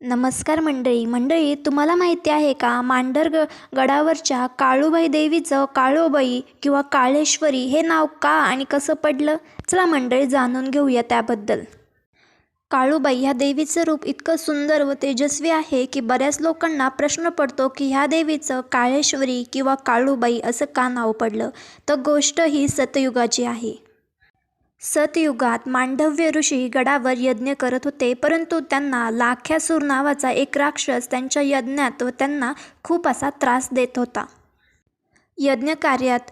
नमस्कार मंडळी. मंडळी तुम्हाला माहिती आहे का? मांडर ग गडावरच्या काळूबाई देवीचं काळूबाई किंवा काळेश्वरी हे नाव का आणि कसं पडलं? चला मंडळी जाणून घेऊया त्याबद्दल. काळूबाई ह्या देवीचं रूप इतकं सुंदर व तेजस्वी आहे की बऱ्याच लोकांना प्रश्न पडतो की ह्या देवीचं काळेश्वरी किंवा काळूबाई असं का नाव पडलं? तर गोष्ट ही सतयुगाची आहे. सतयुगात मांडव्य ऋषी गडावर यज्ञ करत होते परंतु त्यांना लाख्यासूर नावाचा एक राक्षस त्यांच्या यज्ञात व त्यांना खूप असा त्रास देत होता. यज्ञकार्यात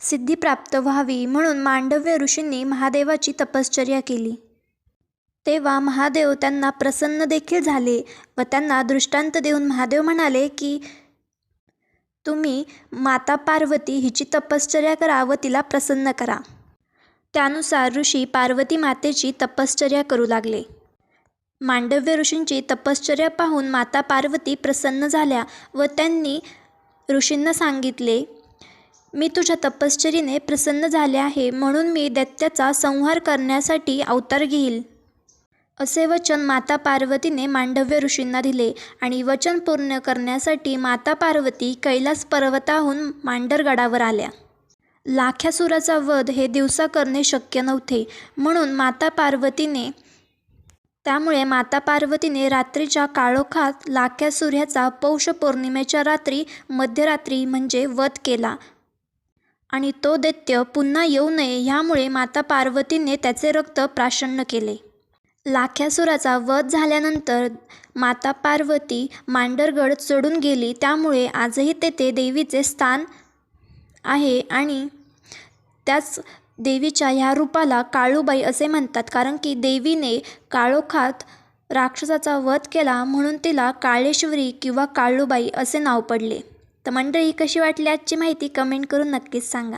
सिद्धी प्राप्त व्हावी म्हणून मांडव्य ऋषींनी महादेवाची तपश्चर्या केली. तेव्हा महादेव त्यांना प्रसन्न देखील झाले व त्यांना दृष्टांत देऊन महादेव म्हणाले की तुम्ही माता पार्वती हिची तपश्चर्या करा व तिला प्रसन्न करा. त्यानुसार ऋषी पार्वती मातेची तपश्चर्या करू लागले. मांडव्य ऋषींची तपश्चर्या पाहून माता पार्वती प्रसन्न झाल्या व त्यांनी ऋषींना सांगितले मी तुझ्या तपश्चरीने प्रसन्न झाले आहे म्हणून मी दैत्याचा संहार करण्यासाठी अवतार घेईल. असे वचन माता पार्वतीने मांडव्य ऋषींना दिले आणि वचन पूर्ण करण्यासाठी माता पार्वती कैलास पर्वताहून मांडरगडावर आल्या. लाख्यासुराचा वध हे दिवसा करणे शक्य नव्हते. म्हणून माता पार्वतीने त्यामुळे माता पार्वतीने रात्रीच्या काळोखात लाख्यासूर ह्याचा पौष पौर्णिमेच्या रात्री मध्यरात्री म्हणजे वध केला. आणि तो दैत्य पुन्हा येऊ नये ह्यामुळे माता पार्वतीने त्याचे रक्त प्राशन्न केले. लाख्यासुराचा वध झाल्यानंतर माता पार्वती मांडरगड चढून गेली. त्यामुळे आजही तेथे देवीचे स्थान आहे आणि त्याच देवीच्या ह्या रूपाला काळूबाई असे म्हणतात. कारण की देवीने काळोखात राक्षसाचा वध केला म्हणून तिला काळेश्वरी किंवा काळूबाई असे नाव पडले. तर मंडळी कशी वाटली आजची माहिती? कमेंट करून नक्कीच सांगा.